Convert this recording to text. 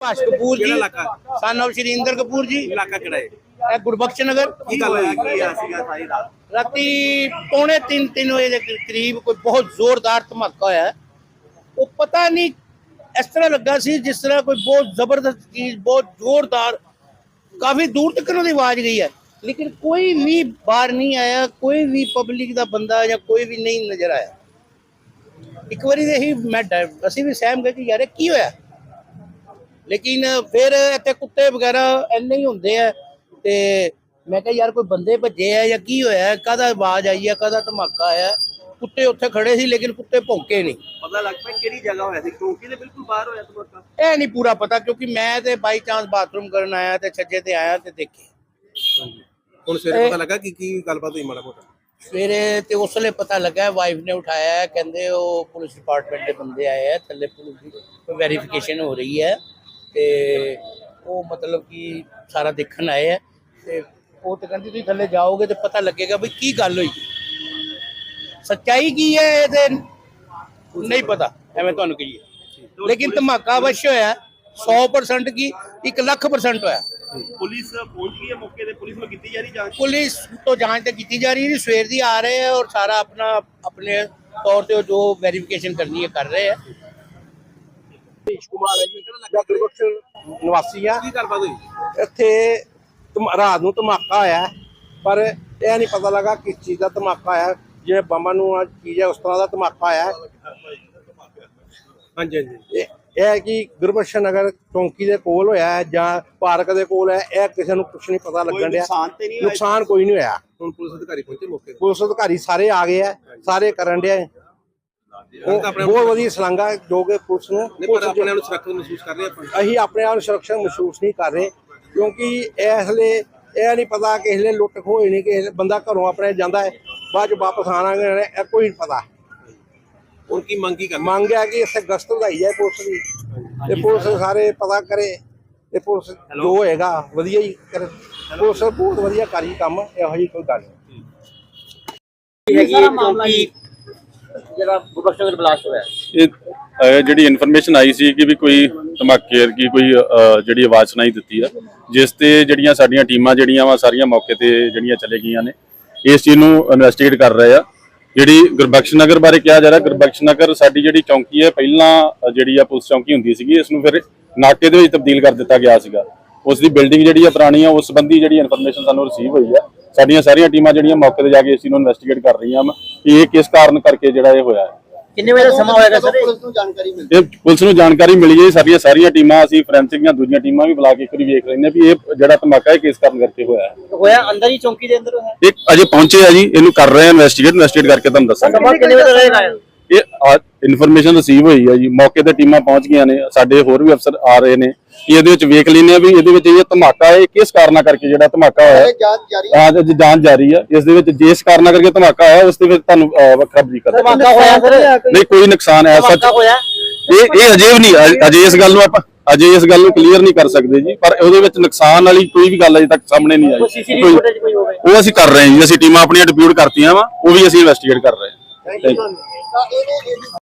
ਭਾਸ਼ ਕਪੂਰ ਜੀ ਕਿਹੜਾ ਇਲਾਕਾ? ਸਨ of ਸ਼੍ਰੀਂਦਰ ਕਪੂਰ ਜੀ। ਇਲਾਕਾ ਕਿਹੜਾ ਹੈ? ਇਹ ਗੁਰਬਖਸ਼ ਨਗਰ। ਕੀ ਗੱਲ ਹੋਇਆ ਕੀ ਆ ਸੀਗਾ ਸਾਰੀ ਰਾਤ? ਰਾਤੀ ਪੌਣੇ 3 3 ਵਜੇ ਦੇ ਕਰੀਬ ਕੋਈ ਬਹੁਤ ਜ਼ੋਰਦਾਰ ਧਮਾਕਾ ਹੋਇਆ ਉਹ ਪਤਾ ਨਹੀਂ ਇਸ ਤਰ੍ਹਾਂ ਲੱਗਾ ਸੀ ਜਿਸ ਤਰ੍ਹਾਂ ਕੋਈ ਬਹੁਤ ਜ਼ਬਰਦਸਤ ਚੀਜ਼ ਬਹੁਤ ਜ਼ੋਰਦਾਰ ਕਾਫੀ ਦੂਰ ਤੱਕ ਉਹਦੀ ਆਵਾਜ਼ ਗਈ ਹੈ। ਲੇਕਿਨ ਕੋਈ ਵੀ ਬਾਹਰ ਨਹੀਂ ਆਇਆ ਕੋਈ ਵੀ ਪਬਲਿਕ ਦਾ ਬੰਦਾ ਜਾਂ ਕੋਈ ਵੀ ਨਹੀਂ ਨਜ਼ਰ ਆਇਆ। ਇੱਕ ਵਾਰੀ ਦੇ ਹੀ ਮੈਂ ਡਰ- ਅਸੀਂ ਵੀ ਸਹਿਮ ਗਏ ਕਿ ਯਾਰ ਇਹ ਕੀ ਹੋਇਆ? ਲੇਕਿਨ ਫਿਰ ਇੱਥੇ ਕੁੱਤੇ ਵਗੈਰਾ ਇੰਨੇ ਹੀ ਹੁੰਦੇ ਆ ਤੇ ਮੈਂ ਕਿਹਾ ਯਾਰ ਕੋਈ ਬੰਦੇ ਭੱਜੇ ਆ ਜਾਂ ਕੀ ਹੋਇਆ ਕਾਹਦਾ ਆਵਾਜ਼ ਆਈ ਹੈ ਕਾਹਦਾ ਧਮਾਕਾ ਆਇਆ? ਕੁੱਤੇ ਉੱਥੇ ਖੜੇ ਸੀ ਲੇਕਿਨ ਕੁੱਤੇ ਭੌਂਕੇ ਨਹੀਂ। ਪਤਾ ਲੱਗ ਪਿਆ ਕਿਹੜੀ ਜਗ੍ਹਾ ਹੋਇਆ ਸੀ ਚੌਂਕੀ ਦੇ ਬਿਲਕੁਲ ਬਾਹਰ ਹੋਇਆ ਧਮਾਕਾ। ਇਹ ਨਹੀਂ ਪੂਰਾ ਪਤਾ ਕਿਉਂਕਿ ਮੈਂ ਤੇ ਬਾਈ ਚਾਂਸ ਬਾਥਰੂਮ ਕਰਨ ਆਇਆ ਤੇ ਛੱਜੇ ਤੇ ਆਇਆ ਤੇ ਦੇਖੇ। ਹੁਣ ਸਵੇਰੇ ਪਤਾ ਲੱਗਾ ਕਿ ਕੀ ਗੱਲਬਾਤ ਹੋਈ ਮਾੜਾ ਮੋਟਾ? ਸਵੇਰੇ ਤੇ ਉਸ ਵੇਲੇ ਪਤਾ ਲੱਗਾ ਵਾਈਫ ਨੇ ਉਠਾਇਆ ਕਹਿੰਦੇ ਉਹ ਪੁਲਿਸ ਡਿਪਾਰਟਮੈਂਟ ਦੇ ਬੰਦੇ ਆਏ ਆ ਥੱਲੇ ਪੁਲਿਸ ਦੀ ਵੈਰੀਫਿਕੇਸ਼ਨ ਹੋ ਰਹੀ ਹੈ। ਤੇ ਉਹ ਮਤਲਬ ਕਿ ਸਾਰਾ ਦੇਖਣ ਆਏ ਆ ਤੇ ਉਹ ਤੇ ਕਹਿੰਦੀ ਤੁਸੀਂ ਥੱਲੇ ਜਾਓਗੇ ਤੇ ਪਤਾ ਲੱਗੇਗਾ ਵੀ ਕੀ ਗੱਲ ਹੋਈ। ਸੱਚਾਈ ਕੀ ਹੈ ਇਹ ਤੇ ਨਹੀਂ ਪਤਾ ਐਵੇਂ ਤੁਹਾਨੂੰ ਕਹੀਏ। ਲੇਕਿਨ ਧਮਾਕਾ ਅਵश्य ਹੋਇਆ 100% ਕੀ 1 ਲੱਖ ਹੋਇਆ। ਪੁਲਿਸ ਪਹੁੰਚ ਗਈ ਹੈ ਮੌਕੇ ਤੇ ਪੁਲਿਸ ਨੂੰ ਕੀਤੀ ਜਾ ਰਹੀ ਜਾਂਚ? ਪੁਲਿਸ ਤੋਂ ਜਾਂਚ ਤਾਂ ਕੀਤੀ ਜਾ ਰਹੀ ਹੈ ਸਵੇਰ ਦੀ ਆ ਰਹੇ ਹੈ ਔਰ ਸਾਰਾ ਆਪਣਾ ਆਪਣੇ ਤੌਰ ਤੇ ਜੋ ਵੈਰੀਫਿਕੇਸ਼ਨ ਕਰਨੀ ਹੈ ਕਰ ਰਹੇ ਹੈ ਰਮੇਸ਼ ਕੁਮਾਰ ਹੈ ਜੀ। ਮੈਂ ਗੁਰਬਖਸ਼ ਨਿਵਾਸੀ ਆ ਕੀ ਗੱਲਬਾਤ ਹੋਈ? ਇੱਥੇ ਧਮ- ਰਾਤ ਨੂੰ ਧਮਾਕਾ ਆਇਆ ਪਰ ਇਹ ਨਹੀਂ ਪਤਾ ਲੱਗਾ ਕਿਸ ਚੀਜ਼ ਦਾ ਧਮਾਕਾ ਆਇਆ। ਜਿਵੇਂ ਬੰਬਾਂ ਨੂੰ ਆ ਚੀਜ਼ ਹੈ ਉਸ ਤਰ੍ਹਾਂ ਦਾ ਧਮਾਕਾ ਆਇਆ। ਹਾਂਜੀ ਹਾਂਜੀ। ਇਹ ਇਹ ਹੈ ਕਿ ਗੁਰਬਖਸ਼ ਨਗਰ ਚੌਂਕੀ ਦੇ ਕੋਲ ਹੋਇਆ ਹੈ ਜਾਂ ਪਾਰਕ ਦੇ ਕੋਲ ਹੈ ਇਹ ਕਿਸੇ ਨੂੰ ਕੁਝ ਨਹੀਂ ਪਤਾ ਲੱਗਣ ਡਿਆ। ਨੁਕਸਾਨ ਕੋਈ ਨਹੀਂ ਹੋਇਆ। ਹੁਣ ਪੁਲਿਸ ਅਧਿਕਾਰੀ ਪਹੁੰਚੇ ਮੌਕੇ ਪੁਲਿਸ ਅਧਿਕਾਰੀ ਸਾਰੇ ਆ ਗਏ ਆ ਸਾਰੇ ਕਰਨ ਡਿਆ ਆਪਣੇ ਬਹੁਤ ਵਧੀਆ ਸਲਾਂਗਾ ਜੋ ਕਿ ਪੁਲਿਸ ਨੂੰ ਪਰ ਆਪਣੇ ਆਪ ਨੂੰ ਸੁਰੱਖਿਅਤ ਮਹਿਸੂਸ ਕਰ ਰਹੇ ਆਪਾਂ। ਅਸੀਂ ਆਪਣੇ ਆਪ ਨੂੰ ਸੁਰੱਖਿਆ ਮਹਿਸੂਸ ਨਹੀਂ ਕਰ ਰਹੇ ਕਿਉਂਕਿ ਇਸ ਲਈ ਇਹ ਨਹੀਂ ਪਤਾ ਕਿ ਇਸ ਲਈ ਲੁੱਟ ਖੋਹ ਨਹੀਂ ਕਿ ਬੰਦਾ ਘਰੋਂ ਆਪਣੇ ਜਾਂਦਾ ਹੈ ਬਾਅਦ ਚ ਵਾਪਸ ਆਣਾਗੇ ਇਹ ਕੋਈ ਨਹੀਂ ਪਤਾ। ਹੁਣ ਕੀ ਮੰਗ ਕੀ ਕਰਨਾ? ਮੰਗ ਹੈ ਕਿ ਇੱਥੇ ਗਸ਼ਤ ਵਧਾਈ ਜਾਏ ਪੁਲਿਸ ਦੀ ਤੇ ਪੁਲਿਸ ਸਾਰੇ। ਪਤਾ ਕਰੇ ਤੇ ਪੁਲਿਸ ਜੋ ਹੋਏਗਾ ਵਧੀਆ ਹੀ ਕਰੇ। ਪੁਲਿਸ ਬਹੁਤ ਵਧੀਆ ਕਰੀ ਕੰਮ ਇਹੋ ਜਿਹੀ ਕੋਈ ਗੱਲ ਨਹੀਂ। ਹੈਗੀ ਹੈ ਕਿਉਂਕਿ ਜਿਹੜਾ ਗੁਰਬਖਸ਼ ਨਗਰ ਬਲਾਸਟ ਹੋਇਆ। ਇਹ ਜਿਹੜੀ ਇਨਫੋਰਮੇਸ਼ਨ ਆਈ ਸੀ ਕਿ ਵੀ ਕੋਈ ਧਮਾਕੇ ਦੀ ਕੋਈ ਜਿਹੜੀ ਆਵਾਜ਼ ਸੁਣਾਈ ਦਿੱਤੀ ਆ, ਜਿਸ ਤੇ ਜਿਹੜੀਆਂ ਸਾਡੀਆਂ ਟੀਮਾਂ ਜਿਹੜੀਆਂ ਵਾ, ਸਾਰੀਆਂ ਮੌਕੇ ਤੇ ਜਿਹੜੀਆਂ ਚਲੇ ਗਈਆਂ ਨੇ, ਇਸ ਚੀਜ਼ ਨੂੰ ਇਨਵੈਸਟੀਗੇਟ ਕਰ ਰਹੇ ਆ। ਜਿਹੜੀ ਗੁਰਬਖਸ਼ ਨਗਰ ਬਾਰੇ ਕਿਹਾ ਜਾ ਰਿਹਾ, ਗੁਰਬਖਸ਼ ਨਗਰ ਸਾਡੀ ਜਿਹੜੀ ਚੌਂਕੀ ਹੈ, ਪਹਿਲਾਂ ਜਿਹੜੀ ਆ ਪੁਲਿਸ ਚੌਂਕੀ ਹੁੰਦੀ ਸੀਗੀ, ਇਸ ਨੂੰ ਫਿਰ ਨਾਕੇ ਦੇ ਵਿੱਚ ਤਬਦੀਲ ਕਰ ਦਿੱਤਾ ਗਿਆ ਸੀਗਾ। ਉਸ ਦੀ ਬਿਲਡਿੰਗ ਜਿਹੜੀ ਆ ਪੁਰਾਣੀ ਆ, ਉਸ ਸੰਬੰਧੀ ਜਿਹੜੀ ਇਨਫੋਰਮੇਸ਼ਨ ਸਾਨੂੰ ਰਿਸੀਵ ਹੋਈ ਆ ਸਾਡੀਆਂ ਸਾਰੀਆਂ ਟੀਮਾਂ ਜਿਹੜੀਆਂ ਮੌਕੇ ਤੇ ਜਾ ਕੇ ਇਸ ਨੂੰ ਇਨਵੈਸਟੀਗੇਟ ਕਰ ਰਹੀਆਂ ਵਾ ਕਿ ਇਹ ਕਿਸ ਕਾਰਨ ਕਰਕੇ ਜਿਹੜਾ ਇਹ ਹੋਇਆ ਹੈ। ਕਿੰਨੇ ਵਜੇ ਦਾ ਸਮਾਂ ਹੋਏਗਾ ਸਰ? ਇਹ ਪੁਲਿਸ ਨੂੰ ਜਾਣਕਾਰੀ ਮਿਲੀ ਹੈ ਸਾਰੀਆਂ ਸਾਰੀਆਂ ਟੀਮਾਂ ਅਸੀਂ ਫੋਰੈਂਸਿਕ ਦੀਆਂ ਦੂਜੀਆਂ ਟੀਮਾਂ ਵੀ ਬੁਲਾ ਕੇ ਇੱਕ ਵਾਰੀ ਵੇਖ ਲੈਂਦੇ ਵੀ ਇਹ ਜਿਹੜਾ ਧਮਾਕਾ ਹੈ ਕਿਸ ਕਾਰਨ ਕਰਕੇ ਹੋਇਆ ਹੈ। ਹੋਇਆ ਅੰਦਰ ਹੀ ਚੌਂਕੀ ਦੇ ਅੰਦਰ ਹੋਇਆ? ਇਹ ਅਜੇ ਪਹੁੰਚੇ ਆ ਜੀ ਇਹਨੂੰ ਕਰ ਰਹੇ ਆ ਇਨਵੈਸਟੀਗੇਟ ਇਨਵੈਸਟੀਗੇਟ ਕਰਕੇ ਤੁਹਾਨੂੰ ਦੱਸਾਂਗੇ। ਸਮਾਂ ਕਿੰਨੇ ਵਜੇ ਦਾ ਰਹੇਗਾ ਇਹ ਇਨਫੋਰਮੇਸ਼ਨ ਰਿਸੀਵ ਹੋਈ ਹੈ ਜੀ। ਮੌਕੇ ਤੇ ਟੀਮਾਂ ਪਹੁੰਚ ਗਈਆਂ ਨੇ। ਸਾਡੇ ਹੋਰ ਵੀ ਅਫਸਰ ਆ ਰਹੇ ਨੇ। ਕਿ ਇਹਦੇ ਵਿੱਚ ਵੇਖ ਲੈਂਦੇ ਆ ਵੀ ਇਹਦੇ ਵਿੱਚ ਇਹ ਧਮਾਕਾ ਹੈ ਕਿਸ ਕਾਰਨਾਂ ਕਰਕੇ ਜਿਹੜਾ ਧਮਾਕਾ ਹੋਇਆ? ਹੈ ਹਾਂ ਜੀ ਜਾਂਚ ਜਾਰੀ ਹੈ ਇਸ ਦੇ ਵਿੱਚ ਜਿਸ ਕਾਰਨਾਂ ਕਰਕੇ ਧਮਾਕਾ ਹੋਇਆ ਉਸ ਦੇ ਵਿੱਚ ਤੁਹਾਨੂੰ ਵੱਖਰਾ ਬਰੀਕ ਕਰ ਧਮਾਕਾ ਹੋਇਆ ਸਰ? ਨਹੀਂ ਕੋਈ ਨੁਕਸਾਨ ਹੈ ਸੱਚ ਧਮਾਕਾ ਹੋਇਆ? ਇਹ ਇਹ ਅਜੇ ਵੀ ਨਹੀਂ ਅਜੇ ਇਸ ਗੱਲ ਨੂੰ ਆਪਾਂ ਅਜੇ ਇਸ ਗੱਲ ਨੂੰ ਕਲੀਅਰ ਨਹੀਂ ਕਰ ਸਕਦੇ ਜੀ। ਪਰ ਉਹਦੇ ਵਿੱਚ ਨੁਕਸਾਨ ਵਾਲੀ ਕੋਈ ਵੀ ਗੱਲ ਅਜੇ ਤੱਕ ਸਾਹਮਣੇ ਨਹੀਂ ਆਈ। ਉਹ ਅਸੀਂ ਕਰ ਰਹੇ ਹਾਂ ਜੀ। ਅਸੀਂ ਟੀਮਾਂ ਆਪਣੀਆਂ ਡਿਪਿਊਟ ਕਰਤੀਆਂ ਵਾ। ਉਹ ਵੀ ਅਸੀਂ ਇਨਵੈਸਟੀਗੇਟ ਕਰ ਰਹੇ ਹਾਂ। Thank you.